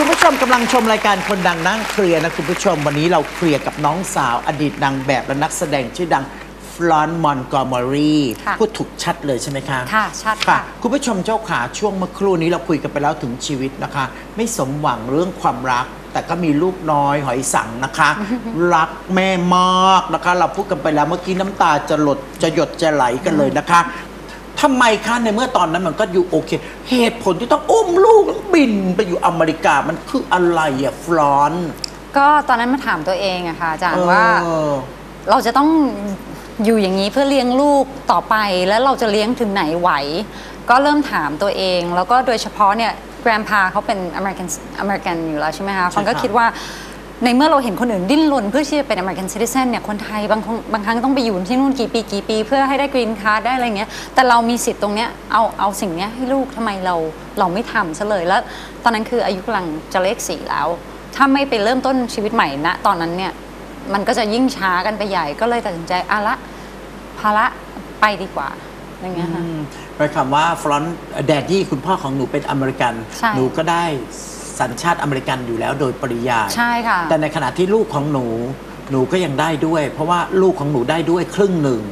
คุณผู้ชมกำลังชมรายการคนดังนั่งเคลียร์นะคุณผู้ชมวันนี้เราเคลียร์กับน้องสาวอดีตนางแบบและนักแสดงชื่อดังฟลอนมอนกอมอรีค่ะพูดถูกชัดเลยใช่ไหมคะค่ะชัดค่ะ คุณผู้ชมเจ้าขาช่วงเมื่อครู่นี้เราคุยกันไปแล้วถึงชีวิตนะคะ ไม่สมหวังเรื่องความรัก แต่ก็มีลูกน้อยหอยสังนะคะ รักแม่มากนะคะ เราพูดกันไปแล้วเมื่อกี้น้ำตาจะหลดจะหยดจะไหลกันเลยนะคะ ทำไมคะในเมื่อตอนนั้นมันก็อยู่โอเค เหตุผลที่ต้องอุ้มลูกแล้วบินไปอยู่อเมริกามันคืออะไรอะฟลอน ก็ตอนนั้นมาถามตัวเองอะค่ะอาจารย์ว่าเออเราจะต้องอยู่อย่างนี้เพื่อเลี้ยงลูกต่อไปแล้วเราจะเลี้ยงถึงไหนไหว ก็เริ่มถามตัวเอง แล้วก็โดยเฉพาะเนี่ยแกรมพาเขาเป็นอเมริกันอเมริกันอยู่แล้วใช่ไหมคะฟันก็ใช่ค่ะคิดว่า ในเมื่อเราเห็นคนอื่นดิ้นรนเพื่อที่จะเป็นอเมริกันซิติเซนเนี่ยคนไทยบางคนบางครั้งต้องไปอยู่ที่นู่นกี่ปีกี่ปี เพื่อให้ได้กรีนคาร์ดได้อะไรเงี้ยแต่เรามีสิทธิ์ตรงเนี้ยเอาเอาสิ่งเนี้ยให้ลูกทำไมเราเราไม่ทำซะเลยแล้ว ตอนนั้นคืออายุกำลังจะเลขสี่แล้ว ถ้าไม่ไปเริ่มต้นชีวิตใหม่ณตอนนั้นเนี่ยมันก็จะยิ่งช้ากันไปใหญ่ก็เลยตัดสินใจอะละภาระไปดีกว่าอย่างเงี้ยค่ะอืมหมายความว่าฟรอนต์แดดดี้คุณพ่อของหนูเป็นอเมริกันใช่หนูก็ได้ สัญชาติอเมริกันอยู่แล้วโดยปริยายใช่ค่ะ แต่ในขณะที่ลูกของหนูหนูก็ยังได้ด้วย เพราะว่าลูกของหนูได้ด้วยครึ่งหนึ่ง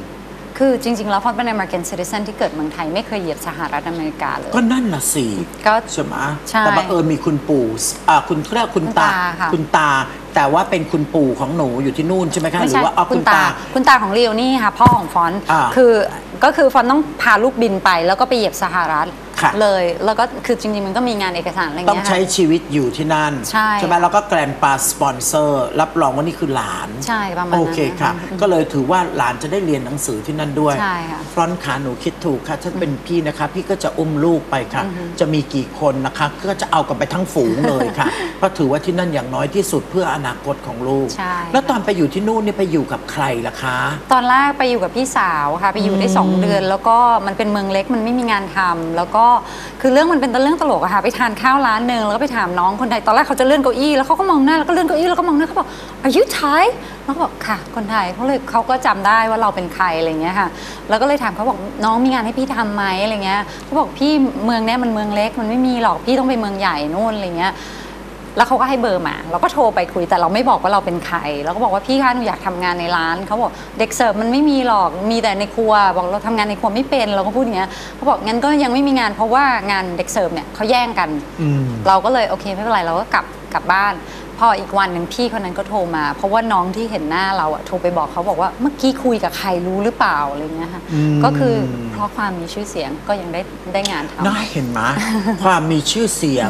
คือจริง ๆ แล้วฟอนเป็น American citizen ที่เกิดเมืองไทยไม่เคยเหยียบสหรัฐอเมริกาเลย ก็นั่นน่ะสิก็ใช่ไหมใช่แต่บังเอิญมีคุณปู่อ่าคุณเรียกคุณตาคุณตาค่ะคุณตา แต่ว่าเป็นคุณปู่ของหนูอยู่ที่นู่นใช่ไหมคะหไม่รืใช่อว่าเอาคุคุณณตาตา คุณตาของเรียวนี่ค่ะพ่อของฟอนต์อ่าคือก็คือฟอนต์ต้องพาลูกบินไปแล้วก็ไปเหยียบสหรัฐ ค่ะ เลย แล้วก็คือจริงๆมันก็มีงานเอกสารอะไรต้องเงี้ยใช้ค่ะ ชีวิตอยู่ที่นั่นใช่ไหมแล้วก็แกรนปาสปอนเซอร์รับรองว่านี่คือหลานใช่ประมาณนั้นโอเคค่ะ นะคะ ก็เลยถือว่าหลานจะได้เรียนหนังสือที่นั่นด้วย ใช่ค่ะ ฟรอนต์ขาหนูคิดถูกค่ะ ถ้าเป็นพี่นะคะ พี่ก็จะอุ้มลูกไปค่ะ จะมีกี่คนนะคะ ก็จะเอากันไปทั้งฝูงเลยค่ะ เพราะถือว่าที่นั่นอย่างน้อยที่สุดเพื่ออนาคตของลูก ใช่ แล้วตอนไปอยู่ที่นู่นนี่ไปอยู่กับใครล่ะคะ ตอนแรกไปอยู่กับพี่สาวค่ะ ไปอยู่ได้2เดือน แล้วก็มันเป็นเมืองเล็กมันไม่มีงานทำแล้วก็คือเรื่องมันเป็นเรื่องตลกอะค่ะไปทานข้าวร้านหนึ่งแล้วก็ไปถามน้องคนไทยตอนแรกเขาจะเลื่อนเก้าอี้แล้วเขาก็มองหน้าแล้วก็เลื่อนเก้าอี้แล้วก็มองหน้าเขาบอก are you Thai แล้วก็บอกค่ะคนไทยเขาเลยเขาก็จำได้ว่าเราเป็นใครอะไรเงี้ยค่ะแล้วก็เลยถามเขาบอกน้องมีงานให้พี่ทำไหมอะไรเงี้ยเขาบอกพี่เมืองเนี้ยมันเมืองเล็กมันไม่มีหรอกพี่ต้องไปเมืองใหญ่นู่นอะไรเงี้ย แล้วเขาก็ให้เบอร์มา เราก็โทรไปคุยแต่เราไม่บอกว่าเราเป็นใครเราก็บอกว่าพี่คะหนูอยากทำงานในร้านเขาบอกเด็กเสิร์ฟมันไม่มีหรอกมีแต่ในครัว บอกเราทำงานในครัวไม่เป็นเราก็พูดอย่างเงี้ยเขาบอกงั้นก็ยังไม่มีงานเพราะว่างานเด็กเสิร์ฟเนี่ยเขาแย่งกันอืมเราก็เลยโอเคไม่เป็นไรเราก็กลับกลับบ้าน พออีกวันหนึ่งพี่คนนั้นก็โทรมา เพราะว่าน้องที่เห็นหน้าเราอะโทรไปบอกเขาบอกว่าเมื่อกี้คุยกับใครรู้หรือเปล่าอะไรเงี้ยค่ะอืมก็คือเพราะความมีชื่อเสียงก็ยังได้ได้งานทำน่าเห็นไหมความมีชื่อเสียง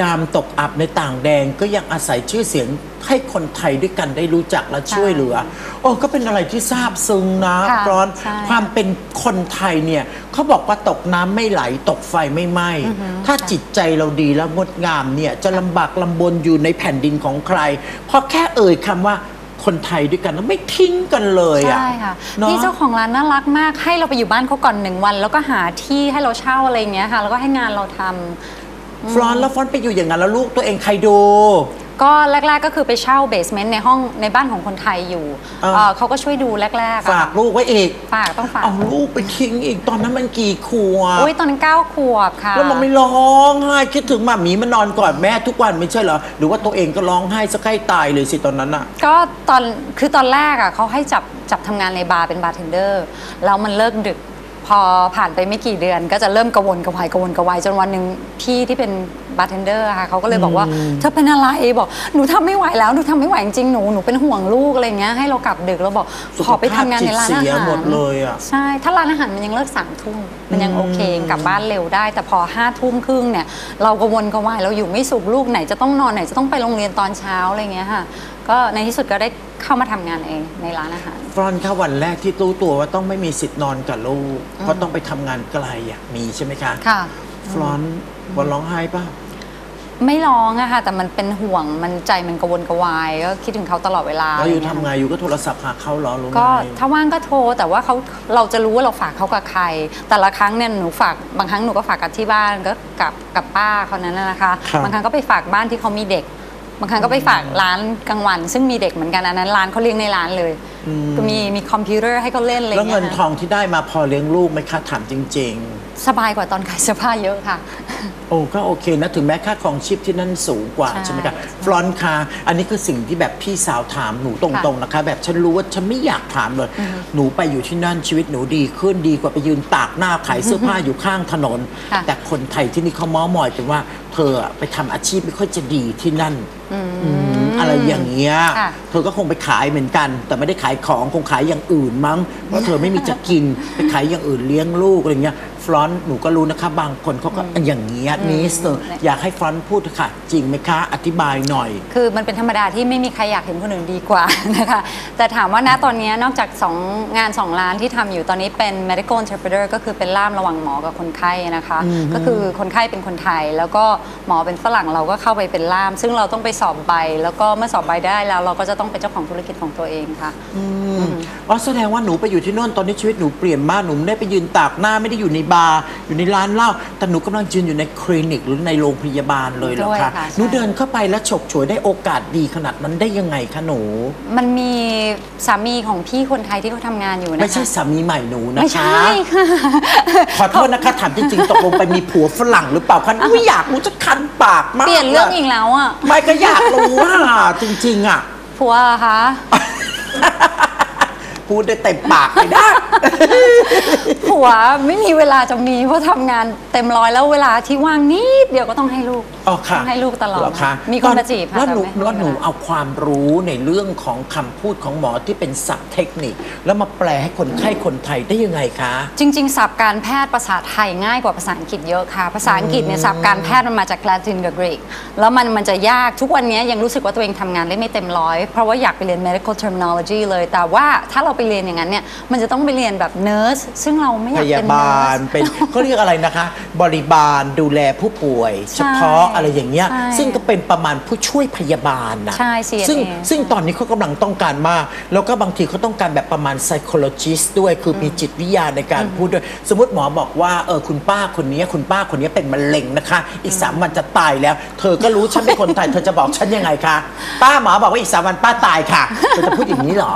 ยามตกอับในต่างแดนก็ยังอาศัยชื่อเสียง ให้คนไทยด้วยกันได้รู้จักและช่วยเหลือ โอ้ก็เป็นอะไรที่ซาบซึ้งนะค่ะร้อนใช่ความเป็นคนไทยเนี่ยเขาบอกว่าตกน้ำไม่ไหลตกไฟไม่ไหม้ถ้าจิตใจเราดีแล้วงดงามเนี่ยจะลำบากลำบนอยู่ในแผ่นดินของใครเพราะแค่เอ่ยคำว่าคนไทยด้วยกันแล้วไม่ทิ้งกันเลยอะใช่ค่ะเนอะพี่เจ้าของร้านน่ารักมากให้เราไปอยู่บ้านเขาก่อนหนึ่งวัน แล้วก็หาที่ให้เราเช่าอะไรอย่างเงี้ยค่ะ แล้วก็ให้งานเราทำ ฟรอนต์แล้วฟรอนต์ไปอยู่อย่างนั้นแล้วลูกตัวเองใครดู ก็แรก ๆ ก็คือไปเช่าเบสเมนต์ในห้องในบ้านของคนไทยอยู่อ่าเอ่อเขาก็ช่วยดูแรกๆอะฝากลูกไว้อีก ฝากต้องฝากเอาลูกไปทิ้งอีกตอนนั้นมันกี่ขวบอุ้ยตอนนั้นเก้าขวบค่ะ แล้วมันไม่ร้องไห้คิดถึงหมามีมันนอนกอดแม่ทุกวันไม่ใช่เหรอ หรือว่าตัวเองก็ร้องไห้สักใกล้ตายเลยสิตอนนั้นอะ ก็ตอนคือตอนแรกอะเขาให้จับจับทำงานในบาร์เป็นบาร์เทนเดอร์แล้วมันเลิกดึก พอผ่านไปไม่กี่เดือนก็จะเริ่มกระวนกระวายกระวนกระวายจนวันหนึ่งพี่ที่เป็นบาร์เทนเดอร์ค่ะเขาก็เลยบอกว่าเธอเป็นอะไรบอกหนูทำไม่ไหวแล้วหนูทำไม่ไหวจริงๆหนูหนูเป็นห่วงลูกอะไรเงี้ยให้เรากลับดึกแล้วบอกสุขขอไปทำงานในร้านภาพจิตอาเสียหารหมดเลยอะใช่ถ้าร้านอาหารมันยังเลิกสามทุ่มมันยังโอเคกลับบ้านเร็วได้ แต่พอห้าทุ่มครึ่งเนี่ยเรากระวนกระวายเราอยู่ไม่สุขลูกไหนจะต้องนอนไหนจะต้องไปโรงเรียนตอนเช้าอะไรเงี้ยค่ะ ก็ในที่สุดก็ได้เข้ามาทำงานเองในร้านอาหาร ฟรอนต์ค่ะวันแรกที่รู้ตัวว่าต้องไม่มีสิทธิ์นอนกับลูกเพราะต้องไปทำงานไกลอะมีใช่ไหมคะค่ะ ฟรอนต์วันร้องไห้ป่ะ ไม่ร้องอะค่ะ แต่มันเป็นห่วงมันใจมันกระวนกระวายก็คิดถึงเขาตลอดเวลาแล้วอยู่ะรทำเงี้ไงอยู่ก็โทรศัพท์หาเขาเหรอหรือไงก็ถ้าว่างก็โทรแต่ว่าเขาเราจะรู้ว่าเราฝากเขากับใคร แต่ละครั้งเนี่ยหนูฝากบางครั้งหนูก็ฝากกับที่บ้านก็กับกับป้าเขานั้นน่ะนะคะครับบางครั้งก็ไปฝากบ้านที่เขามีเด็ก บางครั้งก็ไปฝากร้านกลางวัน ซึ่งมีเด็กเหมือนกันอันนั้นร้านเขาเลี้ยงในร้านเลย ก็มีมีคอมพิวเตอร์ให้เขาเล่นอะไรอแล้วย่างเงี้เงิยนทค่ะองที่ได้มาพอเลี้ยงลูกไหมคะถามจริง สบายกว่าตอนขายเสื้อผ้าเยอะค่ะ ๆ โอ้ก็โอเคนะ ถึงแม้ค่าครองชีพที่นั่นสูงกว่า ใช่ใช่ไหมคะฟลอนคาอันนี้คือสิ่งที่แบบพี่สาวถามหนูตรงๆนะคะ แบบฉันรู้ว่าฉันไม่อยากถามเลย หนูไปอยู่ที่นั่นชีวิตหนูดีขึ้นดีกว่าไปยืนตากหน้าขายเสื้อผ้าอยู่ข้างถนน ค่ะ แต่คนไทยที่นี่เขาเม้อมอยกันว่า เธออะไปทำอาชีพไม่ค่อยจะดีที่นั่น อืม อะไรอย่างเงี้ยค่ะ เธอก็คงไปขายเหมือนกัน แต่ไม่ได้ขายของคงขายอย่างอื่นมั้งเพราะเธอไม่มีจะกินไปขายอย่างอื่นเลี้ยงลูกอะไรเงี้ย ฟรอนต์หนูก็รู้นะคะ บางคนเขาก็อย่างเงี้ยนิสเนอร์อยากให้ฟรอนต์พูดค่ะ จริงไหมคะ อธิบายหน่อย คือมันเป็นธรรมดาที่ไม่มีใครอยากเห็นคนอื่นดีกว่านะคะแต่ถามว่าณตอนนี้นอกจาก 2 งาน 2 ล้านที่ทำอยู่ตอนนี้เป็น medical interpreter ก็คือเป็นล่ามระหว่างหมอกับคนไข้นะคะ ก็คือคนไข้เป็นคนไทย แล้วก็หมอเป็นฝรั่งเราก็เข้าไปเป็นล่าม ซึ่งเราต้องไปสอบใบ แล้วก็เมื่อสอบใบได้แล้วเราก็จะต้องเป็นเจ้าของธุรกิจของตัวเองค่ะอ๋อแสดงว่าหนูไปอยู่ที่โน่นตอนนี้ชีวิตหนูเปลี่ยนมากหนูไม่ได้ไปยืนตากหน้าไม่ได้อยู่ในบาร์อยู่ในร้านเหล้าแต่หนูกำลังยืนอยู่ในคลินิกหรือในโรงพยาบาลเลยเหรอด้วยคะค่ะใช่ หนูเดินเข้าไปแล้วฉกฉวยได้โอกาสดีขนาดนั้นได้ยังไงคะหนู มันมีสามีของพี่คนไทยที่เขาทำงานอยู่นะคะไม่ใช่สามีใหม่หนูนะคะไม่ใช่ค่ะ ขอโทษนะคะถามจริงๆตกลงไปมีผัวฝรั่งหรือเปล่าคะไม่อยากรู้จะคันปากมากเปลี่ยนเรื่องอีกแล้วอะ ไม่ก็อยากรู้ว่าจริงๆอะ ผัวอะคะ พูดได้เต็มปากเลยนะ ผัวไม่มีเวลาจะมีเพราะทำงานเต็มร้อยแล้วเวลาที่ว่างนิดเดียวก็ต้องให้ลูกอ๋อค่ะต้องให้ลูกตลอดเหรคะมีคนมาจีบค่ะแล้วหนูแต่ไม่แล้วหนูไม่ได้เอาความรู้ในเรื่องของคำพูดของหมอที่เป็นศัพท์เทคนิค แล้วมาแปลให้คนไข้คนไทยได้ยังไงคะ จริง ๆ ศัพท์การแพทย์ภาษาไทยง่ายกว่าภาษาอังกฤษเยอะค่ะ ภาษาอังกฤษเนี่ยศัพท์การแพทย์มันมาจากลาตินกับกรีกแล้วมันมันจะยากทุกวันนี้ยังรู้สึกว่าตัวเองทำงานได้ไม่เต็มร้อยเพราะว่าอยากไปเรียน medical terminology เลย แต่ว่าถ้าเราไปเรียนอย่างนั้นเนี่ยมันจะต้องไปเรียนแบบเนิร์สซึ่งเราไม่อยากเป็นบาล nurse เป็นเขาเรียกอะไรนะคะ บริบาลดูแลผู้ป่วย เฉพาะอะไรอย่างเงี้ย ใช่ซึ่งก็เป็นประมาณผู้ช่วยพยาบาลนะใช่ CNA ซึ่งซึ่งตอนนี้เขากำลังต้องการมาก แล้วก็บางทีเขาต้องการแบบประมาณ psychologist ด้วย คือมีจิตวิทยาในการพูดด้วย สมมติหมอบอกว่าเออคุณป้าคนนี้คุณป้าคนนี้เป็นมะเร็งนะคะ อีกสามวันจะตายแล้ว เธอก็รู้ฉันเป็นคนไทยเธอจะบอกฉันยังไงคะป้าหมอบอกว่าอีกสามวันป้าตายค่ะเธอจะพูดอย่างนี้เหรอ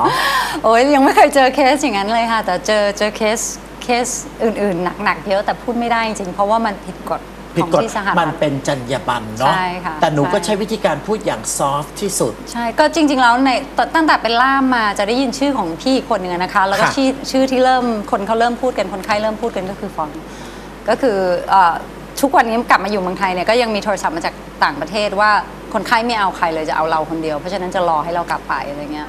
โอ้ยยังไม่เคยเจอเคสอย่างนั้นเลยค่ะ แต่เจอเจอเคส เคสอื่นๆ หนักๆเยอะแต่พูดไม่ได้จริงๆเพราะว่ามันผิดกฎผิขดองกฎที่สหรัมันฐเป็นจรรยาบรรณเนาะใช่ค่ะแต่หนูก็ใช่ ใช้วิธีการพูดอย่างซอฟที่สุด ใช่ก็จริง ๆ แล้วในตตั้งแต่เป็นล่ามมาจะได้ยินชื่อของพี่อีกคนหนึ่งอะนะคะ แล้วก็ค่ะชื่อชื่อที่เริ่มคนเขาเริ่มพูดกันคนไข้เริ่มพูดกันก็คือฟอนก็คือเอ่อทุกวันนี้กลับมาอยู่เมืองไทยเนี่ยก็ยังมีโทรศัพท์มาจากต่างประเทศว่าคนไข้ไม่เอาใครเลยจะเอาเราคนเดียว เพราะฉะนั้นจะรอให้เรากลับไปอะไรเงี้ย